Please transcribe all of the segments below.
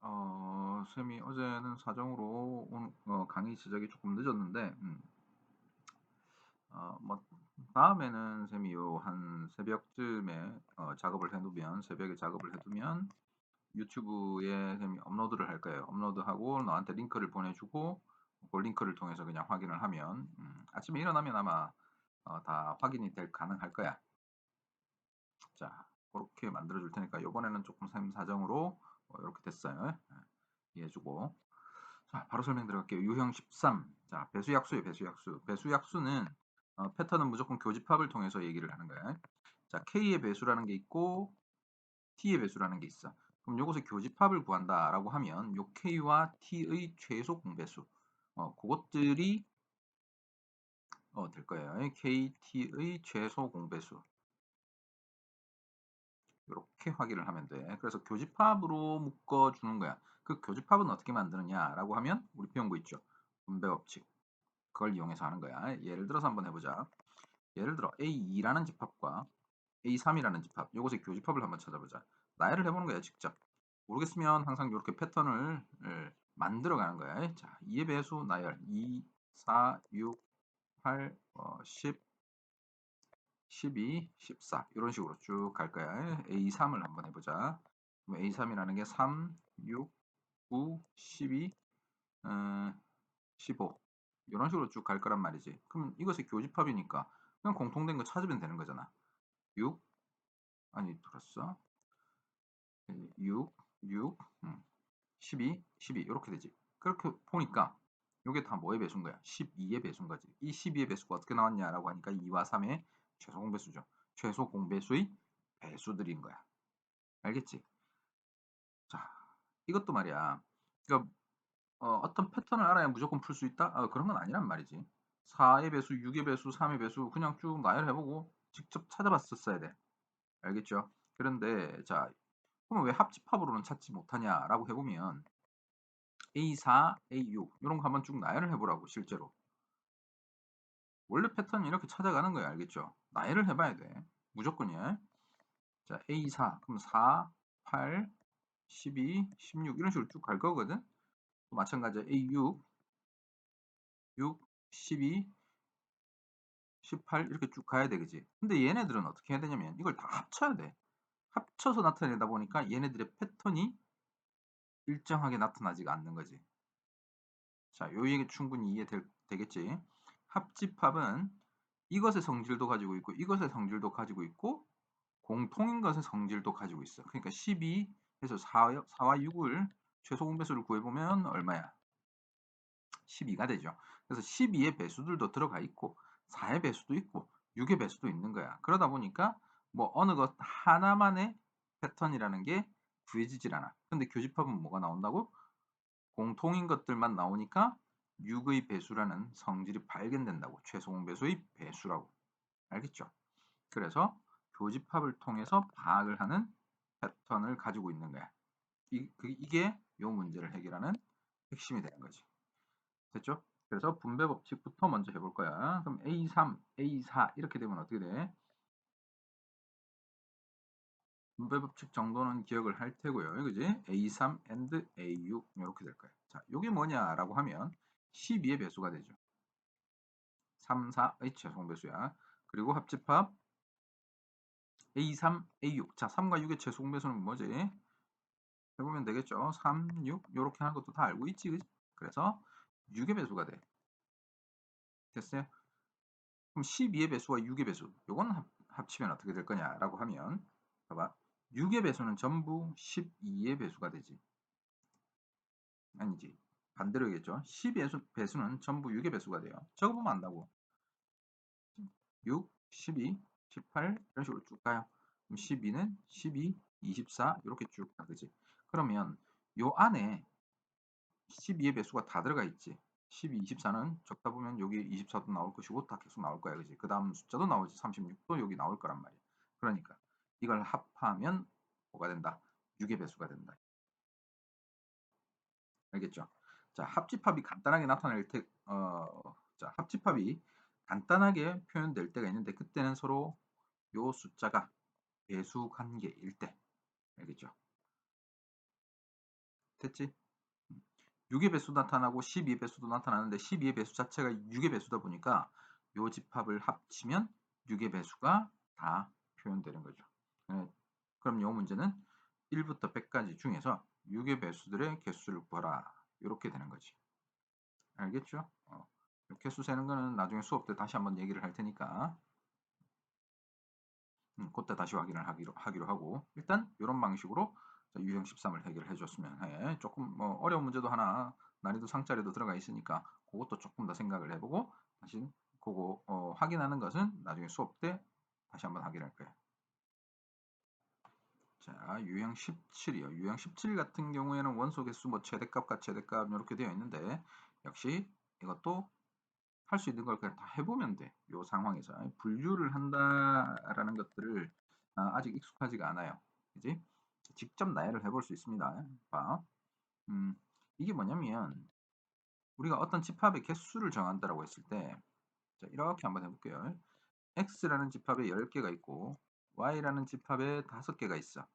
어, 쌤이 어제는 사정으로 오늘 어, 강의 시작이 조금 늦었는데, 음, 어, 뭐 다음에는 쌤이 요한 새벽쯤에 어, 작업을 해두면 새벽에 작업을 해두면 유튜브에 쌤이 업로드를 할 거예요. 업로드하고 너한테 링크를 보내주고 그 링크를 통해서 그냥 확인을 하면 음, 아침에 일어나면 아마 어, 다 확인이 될 가능할 거야. 자, 그렇게 만들어 줄 테니까 이번에는 조금 쌤 사정으로 어, 이렇게 됐어요. 예, 이해해주고 자, 바로 설명 들어갈게요. 유형 13. 자, 배수약수예요, 배수약수. 배수약수는 어, 패턴은 무조건 교집합을 통해서 얘기를 하는 거예요. 자, K의 배수라는 게 있고 T의 배수라는 게 있어. 그럼 요것의 교집합을 구한다라고 하면 요 K와 T의 최소 공배수 어, 그것들이 어, 될 거예요. K, T의 최소 공배수 이렇게 확인을 하면 돼. 그래서 교집합으로 묶어주는 거야. 그 교집합은 어떻게 만드느냐라고 하면 우리 배운 거 있죠. 분배 법칙. 그걸 이용해서 하는 거야. 예를 들어서 한번 해보자. 예를 들어 A2라는 집합과 A3이라는 집합. 요것의 교집합을 한번 찾아보자. 나열을 해보는 거야, 직접. 모르겠으면 항상 이렇게 패턴을 만들어 가는 거야. 자, 2의 배수 나열 2, 4, 6, 8, 어, 10, 12, 14 이런 식으로 쭉 갈 거야. A3을 한번 해보자. A3이라는 게 3, 6, 9, 12, 어, 15 이런 식으로 쭉 갈 거란 말이지. 그럼 이것이 교집합이니까 그냥 공통된 거 찾으면 되는 거잖아. 6 아니 들었어? 6, 6, 음, 12, 12 이렇게 되지. 그렇게 보니까 이게 다 뭐의 배수인 거야? 12의 배수인 거지. 이 12의 배수가 어떻게 나왔냐라고 하니까 2와 3의 최소 공배수죠. 최소 공배수의 배수들인 거야. 알겠지? 자, 이것도 말이야. 그러니까 어, 떤 패턴을 알아야 무조건 풀 수 있다? 어, 그런 건 아니란 말이지. 4의 배수, 6의 배수, 3의 배수 그냥 쭉 나열해보고 직접 찾아봤었어야 돼. 알겠죠? 그런데 자, 그러면 왜 합집합으로는 찾지 못하냐라고 해보면 A4, A6 이런 거 한번 쭉 나열을 해보라고 실제로. 원래 패턴이 이렇게 찾아가는 거예요. 알겠죠? 나열을 해봐야 돼. 무조건이야. 자, A4 그럼 4, 8, 12, 16 이런 식으로 쭉 갈 거거든. 또 마찬가지야. A6, 6, 12, 18 이렇게 쭉 가야 돼. 그지? 근데 얘네들은 어떻게 해야 되냐면 이걸 다 합쳐야 돼. 합쳐서 나타내다 보니까 얘네들의 패턴이 일정하게 나타나지가 않는 거지. 자, 요 얘기 충분히 이해되겠지? 합집합은 이것의 성질도 가지고 있고 이것의 성질도 가지고 있고 공통인 것의 성질도 가지고 있어. 그러니까 12에서 4, 4와 6을 최소 공배수를 구해보면 얼마야? 12가 되죠. 그래서 12의 배수들도 들어가 있고 4의 배수도 있고 6의 배수도 있는 거야. 그러다 보니까 뭐 어느 것 하나만의 패턴이라는 게 구해지질 않아. 근데 교집합은 뭐가 나온다고? 공통인 것들만 나오니까 6의 배수라는 성질이 발견된다고. 최소공 배수의 배수라고. 알겠죠? 그래서 교집합을 통해서 파악을 하는 패턴을 가지고 있는 거야. 이, 그, 이게 이 문제를 해결하는 핵심이 되는 거지. 됐죠? 그래서 분배 법칙부터 먼저 해볼 거야. 그럼 A3, A4 이렇게 되면 어떻게 돼? 분배 법칙 정도는 기억을 할 테고요. 그지? A3 and A6 이렇게 될 거예요. 자, 이게 뭐냐라고 하면 12의 배수가 되죠. 3, 4의 최종 배수야. 그리고 합집합 A3, A6. 자, 3과 6의 최소 배수는 뭐지? 해보면 되겠죠. 3, 6 이렇게 하는 것도 다 알고 있지. 그치? 그래서 6의 배수가 돼. 됐어요? 그럼 12의 배수와 6의 배수 요건 합치면 어떻게 될 거냐라고 하면 봐봐. 6의 배수는 전부 12의 배수가 되지. 아니지. 반대로겠죠. 12의 배수는 전부 6의 배수가 돼요. 저거 보면 안다고. 6, 12, 18 이런 식으로 쭉 가요. 그럼 12는 12, 24 이렇게 쭉 가. 그지? 그러면 요 안에 12의 배수가 다 들어가 있지. 12, 24는 적다 보면 여기 24도 나올 것이고 다 계속 나올 거야. 그지? 그 다음 숫자도 나오지. 36도 여기 나올 거란 말이야. 그러니까 이걸 합하면 뭐가 된다? 6의 배수가 된다. 알겠죠? 자, 합집합이 간단하게 나타낼 때, 어, 자, 합집합이 간단하게 표현될 때가 있는데 그때는 서로 요 숫자가 배수 관계일 때 알겠죠? 됐지? 6의 배수 나타나고 12의 배수도 나타나는데 12의 배수 자체가 6의 배수다 보니까 요 집합을 합치면 6의 배수가 다 표현되는 거죠. 네. 그럼 요 문제는 1부터 100까지 중에서 6의 배수들의 개수를 구하라. 이렇게 되는 거지. 알겠죠? 어. 개수 세는 거는 나중에 수업 때 다시 한번 얘기를 할 테니까 음, 그때 다시 확인을 하기로, 하기로 하고 일단 이런 방식으로 유형 13을 해결해 줬으면 해. 조금 뭐 어려운 문제도 하나 난이도 상자리도 들어가 있으니까 그것도 조금 더 생각을 해보고 다시 그거 어, 확인하는 것은 나중에 수업 때 다시 한번 확인할 거예요. 자, 유형 17이요. 유형 17 같은 경우에는 원소 개수 뭐 최대값과 최대값 이렇게 되어 있는데 역시 이것도 할 수 있는 걸 그냥 다 해보면 돼. 이 상황에서 분류를 한다라는 것들을 아, 직 익숙하지가 않아요. 그지? 직접 나열을 해볼 수 있습니다. 봐. 음, 이게 뭐냐면 우리가 어떤 집합의 개수를 정한다라고 했을 때 자, 이렇게 한번 해볼게요. x라는 집합에 10개가 있고 y라는 집합에 5개가 있어.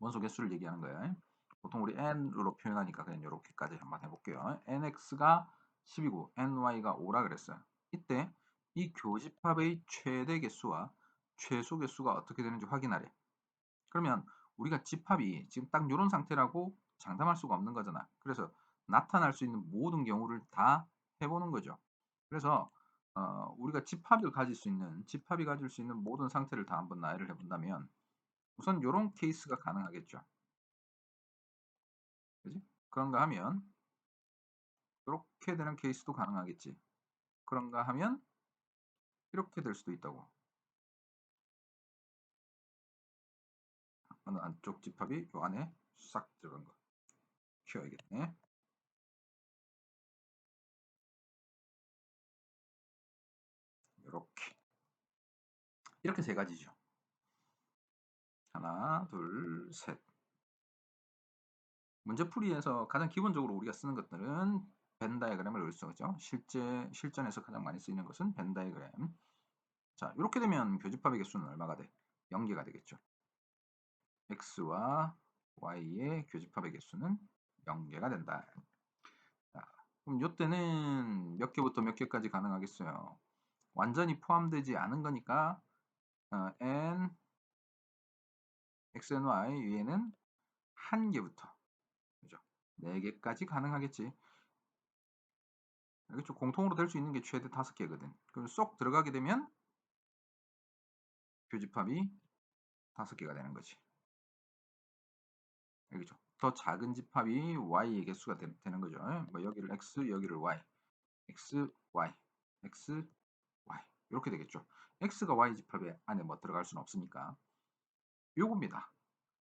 원소 개수를 얘기하는 거예요. 보통 우리 n으로 표현하니까 그냥 이렇게까지 한번 해볼게요. nx가 10이고 ny가 5라 그랬어요. 이때 이 교집합의 최대 개수와 최소 개수가 어떻게 되는지 확인하래. 그러면 우리가 집합이 지금 딱 이런 상태라고 장담할 수가 없는 거잖아. 그래서 나타날 수 있는 모든 경우를 다 해보는 거죠. 그래서 어, 우리가 집합을 가질 수 있는 집합이 가질 수 있는 모든 상태를 다 한번 나열을 해본다면 우선 이런 케이스가 가능하겠죠. 그지? 그런가 하면 이렇게 되는 케이스도 가능하겠지. 그런가 하면 이렇게 될 수도 있다고. 어느 안쪽 집합이 이 안에 싹 들어간 거. 키워야겠네. 이렇게. 이렇게 세 가지죠. 하나, 둘, 셋. 문제풀이에서 가장 기본적으로 우리가 쓰는 것들은 벤 다이그램을 넣을 수 있죠. 실제 실전에서 가장 많이 쓰이는 것은 벤 다이그램. 자, 이렇게 되면 교집합의 개수는 얼마가 돼? 0개가 되겠죠. x와 y의 교집합의 개수는 0개가 된다. 자, 그럼 이때는 몇 개부터 몇 개까지 가능하겠어요? 완전히 포함되지 않은 거니까 어, n x, n, y 위에는 한 개부터 그죠? 4개까지 가능하겠지. 알겠죠? 공통으로 될 수 있는 게 최대 5개거든. 그럼 쏙 들어가게 되면 교집합이 5개가 되는 거지. 알겠죠? 더 작은 집합이 y의 개수가 되, 는 거죠. 뭐 여기를 x, 여기를 y, x, y, x, y 이렇게 되겠죠. x가 y 집합에 안에 뭐 들어갈 수는 없으니까 요겁니다.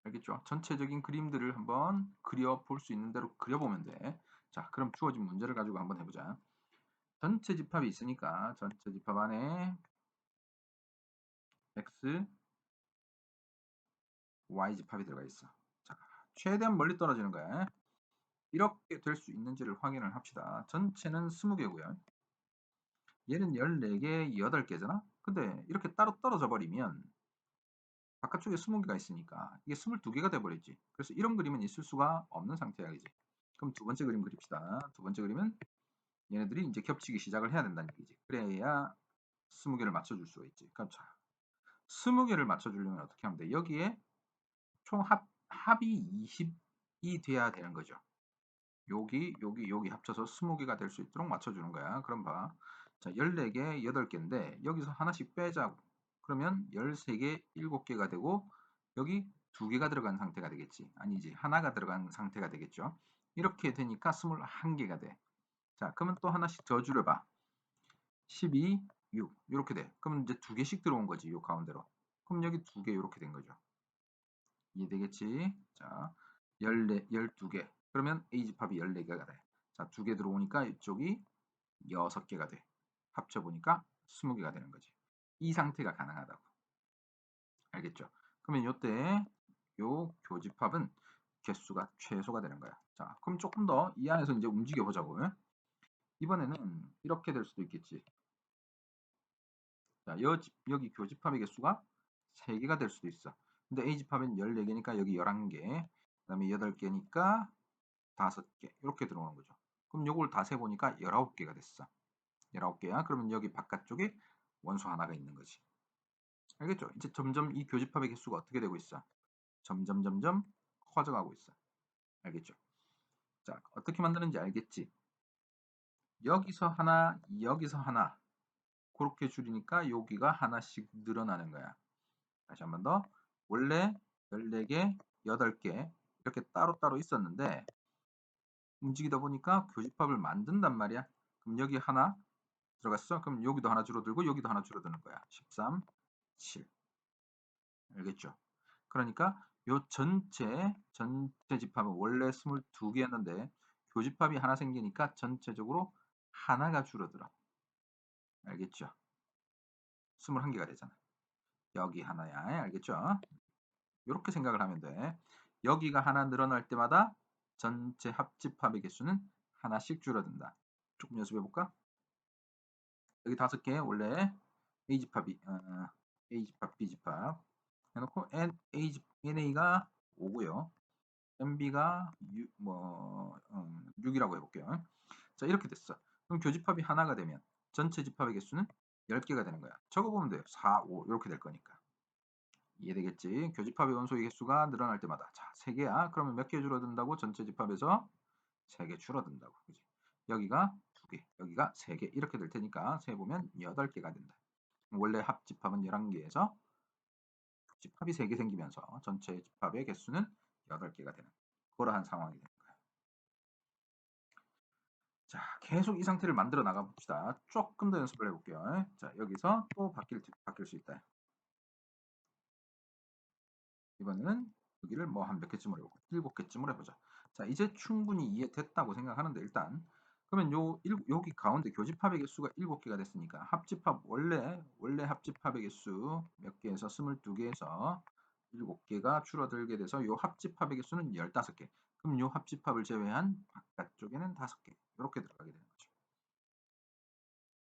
알겠죠? 전체적인 그림들을 한번 그려볼 수 있는 대로 그려보면 돼. 자, 그럼 주어진 문제를 가지고 한번 해보자. 전체 집합이 있으니까 전체 집합 안에 x, y 집합이 들어가 있어. 자, 최대한 멀리 떨어지는 거야. 이렇게 될 수 있는지를 확인을 합시다. 전체는 20개고요. 얘는 14개, 8개잖아? 근데 이렇게 따로 떨어져 버리면 바깥쪽에 20개가 있으니까 이게 22개가 돼버렸지. 그래서 이런 그림은 있을 수가 없는 상태야. 이제. 그럼 두 번째 그림 그립시다. 두 번째 그림은 얘네들이 이제 겹치기 시작을 해야 된다는 얘기지. 그래야 20개를 맞춰줄 수가 있지. 그럼 자, 20개를 맞춰주려면 어떻게 하면 돼? 여기에 총 합, 합이 20이 돼야 되는 거죠. 여기, 여기, 여기 합쳐서 20개가 될 수 있도록 맞춰주는 거야. 그럼 봐. 자, 14개, 8개인데 여기서 하나씩 빼자고. 그러면 13개, 7개가 되고 여기 2개가 들어간 상태가 되겠지. 아니지. 하나가 들어간 상태가 되겠죠. 이렇게 되니까 21개가 돼. 자, 그러면 또 하나씩 더 줄여봐. 12, 6 이렇게 돼. 그러면 이제 두 개씩 들어온 거지. 요 가운데로. 그럼 여기 두 개 이렇게 된 거죠. 이해되겠지? 자, 14, 12개. 그러면 A집합이 14개가 돼. 자, 두 개 들어오니까 이쪽이 6개가 돼. 합쳐보니까 20개가 되는 거지. 이 상태가 가능하다고. 알겠죠? 그러면 요때 요 교집합은 개수가 최소가 되는 거야. 자, 그럼 조금 더 이 안에서 이제 움직여 보자고요. 이번에는 이렇게 될 수도 있겠지. 자, 여, 여기 교집합의 개수가 3개가 될 수도 있어. 근데 A집합은 14개니까 여기 11개. 다음에 8개니까 5개 이렇게 들어오는 거죠. 그럼 요걸 다 세보니까 19개가 됐어. 19개야. 그러면 여기 바깥쪽에 원소 하나가 있는 거지. 알겠죠? 이제 점점 이 교집합의 개수가 어떻게 되고 있어? 점점 점점 커져가고 있어. 알겠죠? 자, 어떻게 만드는지 알겠지? 여기서 하나, 여기서 하나 그렇게 줄이니까 여기가 하나씩 늘어나는 거야. 다시 한 번 더. 원래 14개, 8개 이렇게 따로따로 있었는데 움직이다 보니까 교집합을 만든단 말이야. 그럼 여기 하나 들어갔어? 그럼 여기도 하나 줄어들고 여기도 하나 줄어드는 거야. 13, 7. 알겠죠? 그러니까 요 전체 전체 집합은 원래 22개였는데 교집합이 하나 생기니까 전체적으로 하나가 줄어들어. 알겠죠? 21개가 되잖아. 여기 하나야. 알겠죠? 이렇게 생각을 하면 돼. 여기가 하나 늘어날 때마다 전체 합집합의 개수는 하나씩 줄어든다. 조금 연습해 볼까? 여기 다섯 개 원래 A집합이 어, A집합, B집합 해놓고 N, A, NA가 5고요. MB가 6, 뭐 음, 6이라고 해볼게요. 자 이렇게 됐어. 그럼 교집합이 하나가 되면 전체 집합의 개수는 10개가 되는 거야. 적어보면 돼요. 4, 5 이렇게 될 거니까. 이해되겠지? 교집합의 원소의 개수가 늘어날 때마다 자 3개야. 그러면 몇 개 줄어든다고? 전체 집합에서 3개 줄어든다고. 그지? 여기가 2개, 여기가 3개 이렇게 될 테니까 세보면 8개가 된다. 원래 합 집합은 11개에서 집합이 3개 생기면서 전체 집합의 개수는 8개가 되는 그러한 상황이 되는 거예요. 자, 계속 이 상태를 만들어 나가 봅시다. 조금 더 연습을 해볼게요. 자, 여기서 또 바뀔, 바뀔 수 있다. 이번에는 여기를 뭐 한 몇 개쯤으로 해볼까? 7개쯤으로 해보자. 자, 이제 충분히 이해됐다고 생각하는데 일단 그러면 요 여기 가운데 교집합의 개수가 7개가 됐으니까 합집합 원래 원래 합집합의 개수 몇 개에서 22개에서 7개가 줄어들게 돼서 요 합집합의 개수는 15개. 그럼 요 합집합을 제외한 바깥쪽에는 5개. 이렇게 들어가게 되는 거죠.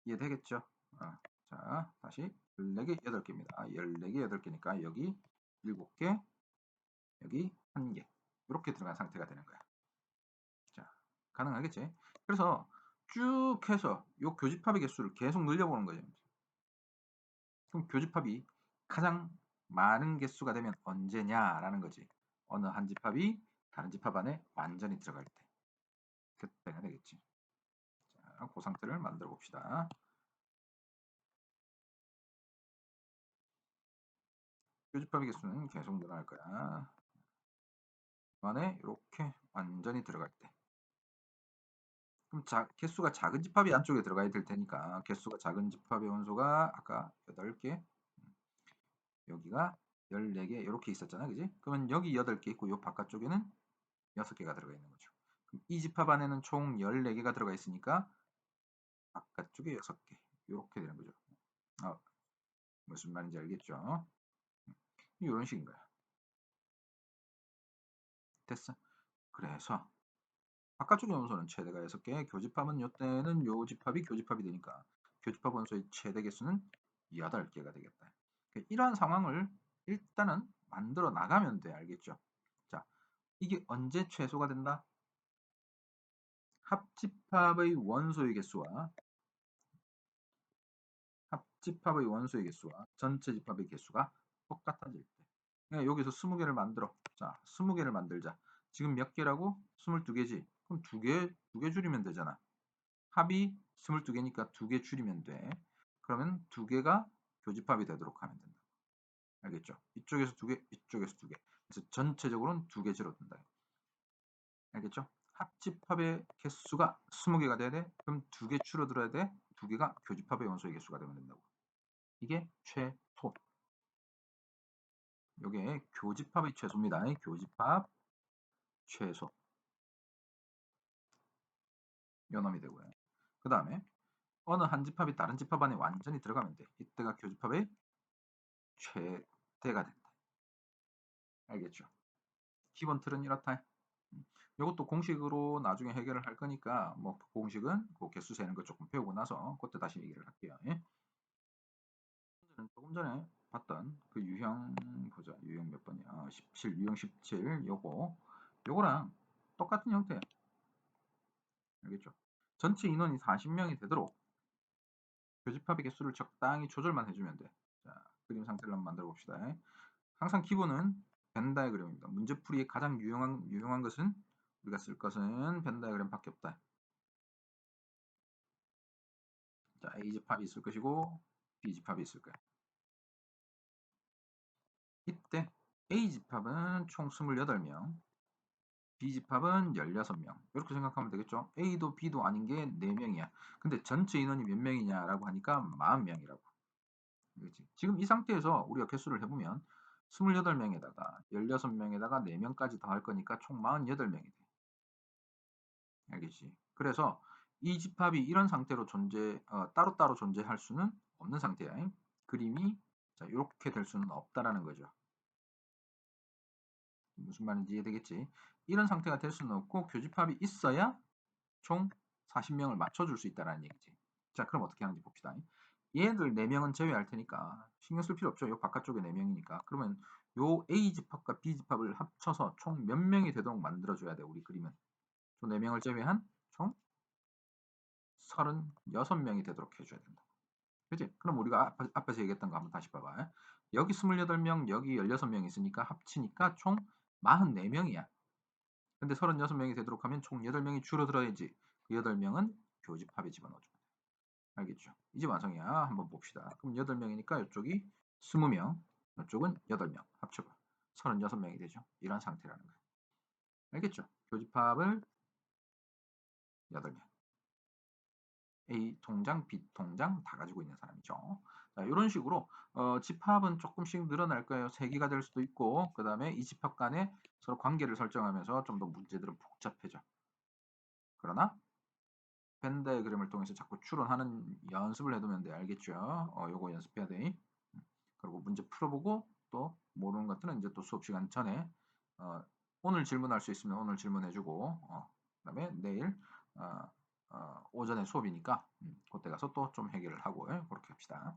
이해되겠죠? 어, 자, 다시 14개, 8개입니다. 14개, 8개니까 여기 7개, 여기 1개. 이렇게 들어간 상태가 되는 거야. 자, 가능하겠지? 그래서 쭉 해서 이 교집합의 개수를 계속 늘려보는 거죠. 그럼 교집합이 가장 많은 개수가 되면 언제냐라는 거지. 어느 한 집합이 다른 집합 안에 완전히 들어갈 때. 그때가 되겠지. 자, 그 상태를 만들어 봅시다. 교집합의 개수는 계속 늘어날 거야. 안에 이렇게 완전히 들어갈 때. 그럼 자, 개수가 작은 집합이 안쪽에 들어가야 될 테니까 개수가 작은 집합의 원소가 아까 8개 여기가 14개 이렇게 있었잖아 그지? 그러면 여기 8개 있고 요 바깥쪽에는 6개가 들어가 있는 거죠. 그럼 이 집합 안에는 총 14개가 들어가 있으니까 바깥쪽에 6개 이렇게 되는 거죠. 아, 무슨 말인지 알겠죠? 이런 식인 거야. 됐어. 그래서 바깥쪽의 원소는 최대가 6개, 교집합은 이때는 요 집합이 교집합이 되니까 교집합 원소의 최대 개수는 8개가 되겠다. 그러니까 이러한 상황을 일단은 만들어 나가면 돼. 알겠죠? 자, 이게 언제 최소가 된다? 합집합의 원소의 개수와 합집합의 원소의 개수와 전체 집합의 개수가 똑같아질 때. 여기서 20개를 만들어. 자, 20개를 만들자. 지금 몇 개라고? 22개지. 그럼 2개, 2개 줄이면 되잖아. 합이 22개니까 2개 줄이면 돼. 그러면 2개가 교집합이 되도록 하면 된다. 알겠죠? 이쪽에서 2개, 이쪽에서 2개. 그래서 전체적으로는 2개 줄어든다. 알겠죠? 합집합의 개수가 20개가 돼야 돼. 그럼 2개 줄어들어야 돼. 2개가 교집합의 원소의 개수가 되면 된다고. 이게 최소. 이게 교집합의 최소입니다. 교집합 최소. 요놈이 되고요. 그 다음에 어느 한 집합이 다른 집합 안에 완전히 들어가면 돼. 이때가 교집합의 최대가 된다. 알겠죠? 기본 틀은 이렇다. 이것도 음. 공식으로 나중에 해결을 할 거니까 뭐 공식은 그 개수 세는 거 조금 배우고 나서 그때 다시 얘기를 할게요. 예? 조금 전에 봤던 그 유형 보자. 유형 몇 번이야? 17, 유형 17 요거 요거랑 똑같은 형태예요. 알겠죠? 전체 인원이 40명이 되도록 교집합의 개수를 적당히 조절만 해주면 돼. 자, 그림 상태를 한번 만들어 봅시다. 항상 기본은 벤 다이그램입니다. 문제풀이에 가장 유용한, 유용한 것은 우리가 쓸 것은 벤 다이그램밖에 없다. 자, A집합이 있을 것이고 B집합이 있을 거야. 이때 A집합은 총 28명, B집합은 16명. 이렇게 생각하면 되겠죠. A도 B도 아닌 게 4명이야. 근데 전체 인원이 몇 명이냐라고 하니까 40명이라고. 그렇지. 지금 이 상태에서 우리가 개수를 해보면 28명에다가 16명에다가 4명까지 더할 거니까 총 48명이 돼. 알겠지? 그래서 이 집합이 이런 상태로 존재, 어, 따로따로 존재할 수는 없는 상태야. 그림이 자, 이렇게 될 수는 없다라는 거죠. 무슨 말인지 이해되겠지? 이런 상태가 될 수는 없고 교집합이 있어야 총 40명을 맞춰줄 수 있다는 얘기지. 자, 그럼 어떻게 하는지 봅시다. 얘들 4명은 제외할 테니까 신경 쓸 필요 없죠. 요 바깥쪽에 4명이니까. 그러면 요 A집합과 B집합을 합쳐서 총 몇 명이 되도록 만들어줘야 돼, 우리 그림은. 저 4명을 제외한 총 36명이 되도록 해줘야 된다. 그지? 그럼 우리가 앞, 에서 얘기했던 거 한번 다시 봐봐. 여기 28명, 여기 16명 있으니까 합치니까 총 44명이야. 근데 36명이 되도록 하면 총 8명이 줄어들어야지. 그 8명은 교집합에 집어넣어줘. 알겠죠? 이제 완성이야. 한번 봅시다. 그럼 8명이니까 이쪽이 20명, 이쪽은 8명 합쳐봐. 36명이 되죠. 이런 상태라는 거예요. 알겠죠? 교집합을 8명. A 통장, B 통장 다 가지고 있는 사람이죠. 자, 이런 식으로 어, 집합은 조금씩 늘어날 거예요. 3개가 될 수도 있고 그 다음에 이 집합 간에 서로 관계를 설정하면서 좀 더 문제들은 복잡해져. 그러나 벤 다이그램을 통해서 자꾸 추론하는 연습을 해두면 돼. 알겠죠? 어, 요거 연습해야 돼. 그리고 문제 풀어보고 또 모르는 것들은 이제 또 수업 시간 전에 어, 오늘 질문할 수 있으면 오늘 질문해주고 어, 그 다음에 내일 어, 어, 오전에 수업이니까 음, 그때 가서 또 좀 해결을 하고 그렇게 합시다.